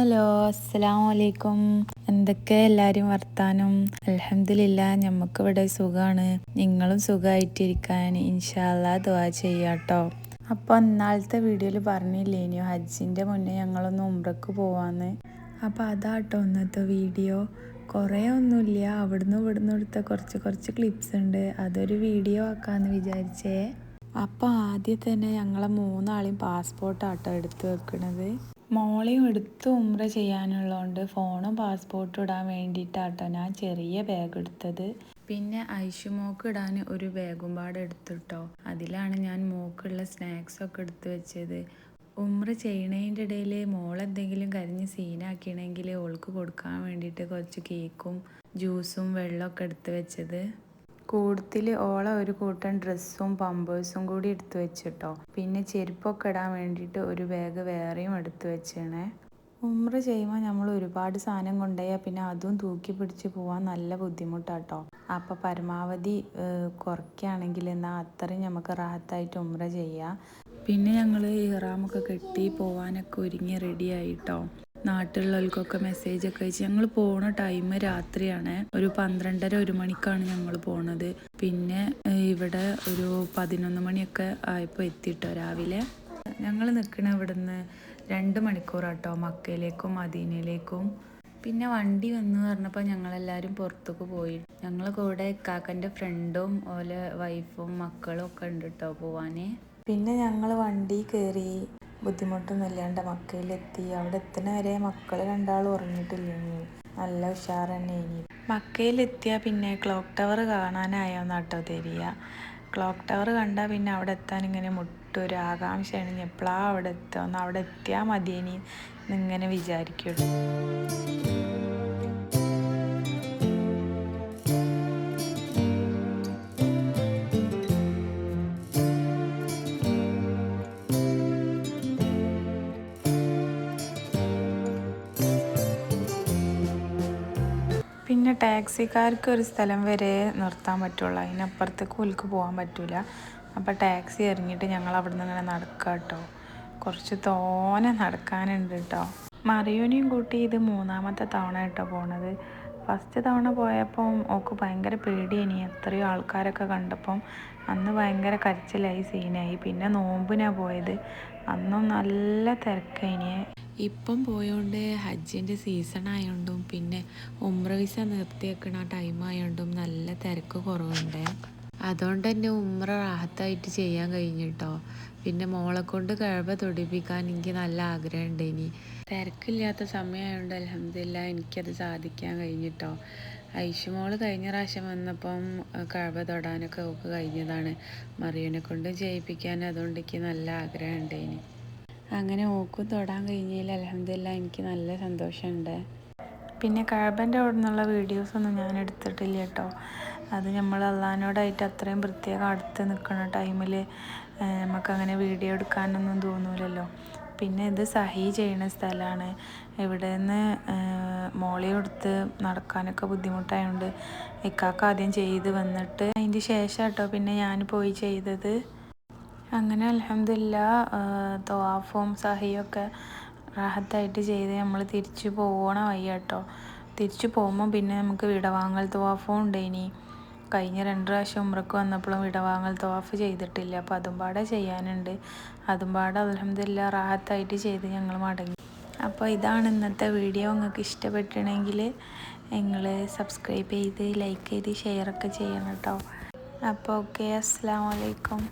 Hello അസ്സലാം വലൈക്കും എന്തൊക്കെ എല്ലാവരും വർത്താനം? അലഹമില്ല ഇവിടെ സുഖമാണ് നിങ്ങളും സുഖമായിട്ടിരിക്കാൻ ഇൻഷാല്ല ദുവാ ചെയ്യാട്ടോ. അപ്പോൾ ഇന്നാളത്തെ വീഡിയോയിൽ പറഞ്ഞില്ലേ ഇനിയോ ഹജ്ജിന്റെ മുന്നേ ഞങ്ങളൊന്ന് ഉംറക്ക് പോവാന്ന്. അപ്പോൾ അതാട്ടോ ഇന്നത്തെ വീഡിയോ. കുറേ ഒന്നുമില്ല അവിടുന്ന് ഇവിടുന്ന് എടുത്ത കുറച്ച് കുറച്ച് ക്ലിപ്സ് ഉണ്ട്. അതൊരു വീഡിയോ ആക്കാമെന്ന് വിചാരിച്ചേ. അപ്പോൾ ആദ്യം തന്നെ ഞങ്ങളെ മൂന്നാളെയും പാസ്പോർട്ടാട്ടോ എടുത്തു വെക്കണത്. മോളെയും എടുത്ത് ഉമ്ര ചെയ്യാനുള്ളതുകൊണ്ട് ഫോണും പാസ്പോർട്ടും ഇടാൻ വേണ്ടിയിട്ടാട്ടോ ഞാൻ ചെറിയ ബാഗ് എടുത്തത്. പിന്നെ ഐഷുമോക്ക് ഇടാൻ ഒരു ബാഗും പാടെ എടുത്തിട്ടോ. അതിലാണ് ഞാൻ മോക്കുള്ള സ്നാക്സ് ഒക്കെ എടുത്തു വെച്ചത്. ഉമ്ര ചെയ്യണതിന്റെ ഇടയിൽ മോൾ എന്തെങ്കിലും കരിഞ്ഞ് സീനാക്കണമെങ്കിൽ ഓൾക്ക് കൊടുക്കാൻ വേണ്ടിയിട്ട് കുറച്ച് കേക്കും ജ്യൂസും വെള്ളമൊക്കെ എടുത്ത് വെച്ചത്. കൂട്ടത്തിൽ ഓള ഒരു കൂട്ടം ഡ്രസ്സും പമ്പേഴ്സും കൂടി എടുത്തു വെച്ചിട്ടോ. പിന്നെ ചെരുപ്പൊക്കെ ഇടാൻ വേണ്ടിയിട്ട് ഒരു ബാഗ് വേറെയും എടുത്തു വെച്ചേണേ. ഉമ്ര ചെയ്യുമ്പോൾ നമ്മൾ ഒരുപാട് സാധനം കൊണ്ടുപോയാൽ പിന്നെ അതും തൂക്കി പിടിച്ച് പോകാൻ നല്ല ബുദ്ധിമുട്ടാട്ടോ. അപ്പോൾ പരമാവധി കുറയ്ക്കുകയാണെങ്കിൽ എന്നാൽ അത്രയും നമുക്ക് റാഹത്തായിട്ട് ഉമ്ര ചെയ്യാം. പിന്നെ ഞങ്ങൾ ഇറാമൊക്കെ കെട്ടി പോവാനൊക്കെ ഒരുങ്ങി റെഡി ആയിട്ടോ. നാട്ടിലുള്ളവർക്കൊക്കെ മെസ്സേജ് ഒക്കെ അയച്ച് ഞങ്ങൾ പോണ ടൈം രാത്രിയാണ്. ഒരു പന്ത്രണ്ടര ഒരു മണിക്കാണ് ഞങ്ങൾ പോണത്. പിന്നെ ഇവിടെ ഒരു പതിനൊന്ന് മണിയൊക്കെ ആയപ്പോൾ എത്തിയിട്ടോ രാവിലെ. ഞങ്ങൾ നിൽക്കണ ഇവിടുന്ന് രണ്ട് മണിക്കൂറാട്ടോ മക്കയിലേക്കും മദീനയിലേക്കും. പിന്നെ വണ്ടി വന്നു പറഞ്ഞപ്പോൾ ഞങ്ങളെല്ലാവരും പുറത്തേക്ക് പോയി. ഞങ്ങൾ കൂടെ കാക്കന്റെ ഫ്രണ്ടും ഓലെ വൈഫും മക്കളും ഒക്കെ ഉണ്ട് കേട്ടോ പോവാൻ പിന്നെ ഞങ്ങൾ വണ്ടി കയറി ബുദ്ധിമുട്ടൊന്നും ഇല്ലാണ്ട് മക്കയിലെത്തി. അവിടെ എത്തുന്ന വരെ മക്കൾ രണ്ടാളും ഉറങ്ങിയിട്ടില്ല നല്ല ഉഷാർ തന്നെ ഇനി. മക്കയിലെത്തിയാൽ പിന്നെ ക്ലോക്ക് ടവർ കാണാനായോന്നാട്ടോ തരിക ക്ലോക്ക് ടവർ കണ്ടാൽ പിന്നെ അവിടെ എത്താൻ ഇങ്ങനെ മുട്ടൊരു ആകാംക്ഷയാണ്. ഇനി എപ്പോഴാണ് അവിടെ എത്തുക? ഒന്ന് അവിടെ എത്തിയാൽ മതിയേനി എന്നിങ്ങനെ വിചാരിക്കുള്ളൂ. പിന്നെ ടാക്സിക്കാർക്ക് ഒരു സ്ഥലം വരെ നിർത്താൻ പറ്റുള്ളൂ. അതിനപ്പുറത്തേക്ക് ഉൽക്ക് പോകാൻ പറ്റില്ല അപ്പോൾ ടാക്സി ഇറങ്ങിയിട്ട് ഞങ്ങൾ അവിടെ നിന്ന് ഇങ്ങനെ നടക്കുക കേട്ടോ കുറച്ച് തോനെ നടക്കാനുണ്ട് കേട്ടോ മറിയൂനെയും കൂട്ടി ഇത് മൂന്നാമത്തെ തവണ കേട്ടോ പോണത്. ഫസ്റ്റ് തവണ പോയപ്പം ഓക്ക് ഭയങ്കര പേടിയാണ് എത്രയോ ആൾക്കാരൊക്കെ കണ്ടപ്പം അന്ന് ഭയങ്കര കരച്ചിലായി സീനായി. പിന്നെ നോമ്പിനാണ് പോയത്. അന്നും നല്ല തിരക്കേനി ഇപ്പം പോയോണ്ട് ഹജ്ജിന്റെ സീസൺ ആയതുകൊണ്ടും പിന്നെ ഉമ്ര വിസ നിർത്തി വെക്കണ ടൈം ആയതുകൊണ്ടും നല്ല തിരക്ക് കുറവുണ്ട്. അതുകൊണ്ട് തന്നെ ഉമ്ര റാഹത്തായിട്ട് ചെയ്യാൻ കഴിഞ്ഞിട്ടോ. പിന്നെ മോളെ കൊണ്ട് കഴിവ തൊടിപ്പിക്കാൻ എനിക്ക് നല്ല ആഗ്രഹമുണ്ട് ഇനി. തിരക്കില്ലാത്ത സമയമായതുകൊണ്ട് അലഹമില്ല എനിക്കത് സാധിക്കാൻ കഴിഞ്ഞിട്ടോ. ഐഷുമോൾ കഴിഞ്ഞ പ്രാവശ്യം വന്നപ്പം കഴിവ തൊടാനൊക്കെ ഒക്കെ കഴിഞ്ഞതാണ്. മറിയനെ കൊണ്ട് ചെയ്യിപ്പിക്കാൻ അതുകൊണ്ട് എനിക്ക് നല്ല ആഗ്രഹമുണ്ട് ഇനി. അങ്ങനെ ഓക്കും തൊടാൻ കഴിഞ്ഞതിൽ അലഹമില്ല എനിക്ക് നല്ല സന്തോഷമുണ്ട്. പിന്നെ കഴബന്റെ അവിടെ നിന്നുള്ള വീഡിയോസൊന്നും ഞാൻ എടുത്തിട്ടില്ല കേട്ടോ. അത് നമ്മൾ അള്ളഹാനോടായിട്ട് അത്രയും പ്രത്യേകം അടുത്ത് നിൽക്കുന്ന ടൈമിൽ നമുക്കങ്ങനെ വീഡിയോ എടുക്കാനൊന്നും തോന്നൂലല്ലോ. പിന്നെ ഇത് സഹി ചെയ്യുന്ന സ്ഥലമാണ്. ഇവിടെ നിന്ന് മോളി എടുത്ത് നടക്കാനൊക്കെ ബുദ്ധിമുട്ടായതുകൊണ്ട് ഇക്കാക്ക ആദ്യം ചെയ്ത് വന്നിട്ട് അതിന്റെ ശേഷം കേട്ടോ പിന്നെ ഞാൻ പോയി ചെയ്തത്. അങ്ങനെ അലഹമില്ല തോഫും സഹിയൊക്കെ റാഹത്തായിട്ട് ചെയ്ത് നമ്മൾ തിരിച്ചു പോകണ വഴി കേട്ടോ തിരിച്ചു പോകുമ്പോൾ പിന്നെ നമുക്ക് വിടവാങ്ങൽ തോഫും ഉണ്ട് ഇനി. കഴിഞ്ഞ രണ്ട് പ്രാവശ്യം ഉമ്രക്ക് വന്നപ്പോഴും വിടവാങ്ങൽ തോഫ് ചെയ്തിട്ടില്ല. അപ്പോൾ അതും പാടെ ചെയ്യാനുണ്ട്. അതും പാടെ അലഹമില്ല റാഹത്തായിട്ട് ചെയ്ത് ഞങ്ങൾ മടങ്ങി. അപ്പോൾ ഇതാണ് ഇന്നത്തെ വീഡിയോ. നിങ്ങൾക്ക് ഇഷ്ടപ്പെട്ടിട്ടുണ്ടെങ്കിൽ നിങ്ങൾ സബ്സ്ക്രൈബ് ചെയ്ത് ലൈക്ക് ചെയ്ത് ഷെയർ ഒക്കെ ചെയ്യണം കേട്ടോ. അപ്പോൾ ഓക്കെ അസ്സാം വലൈക്കും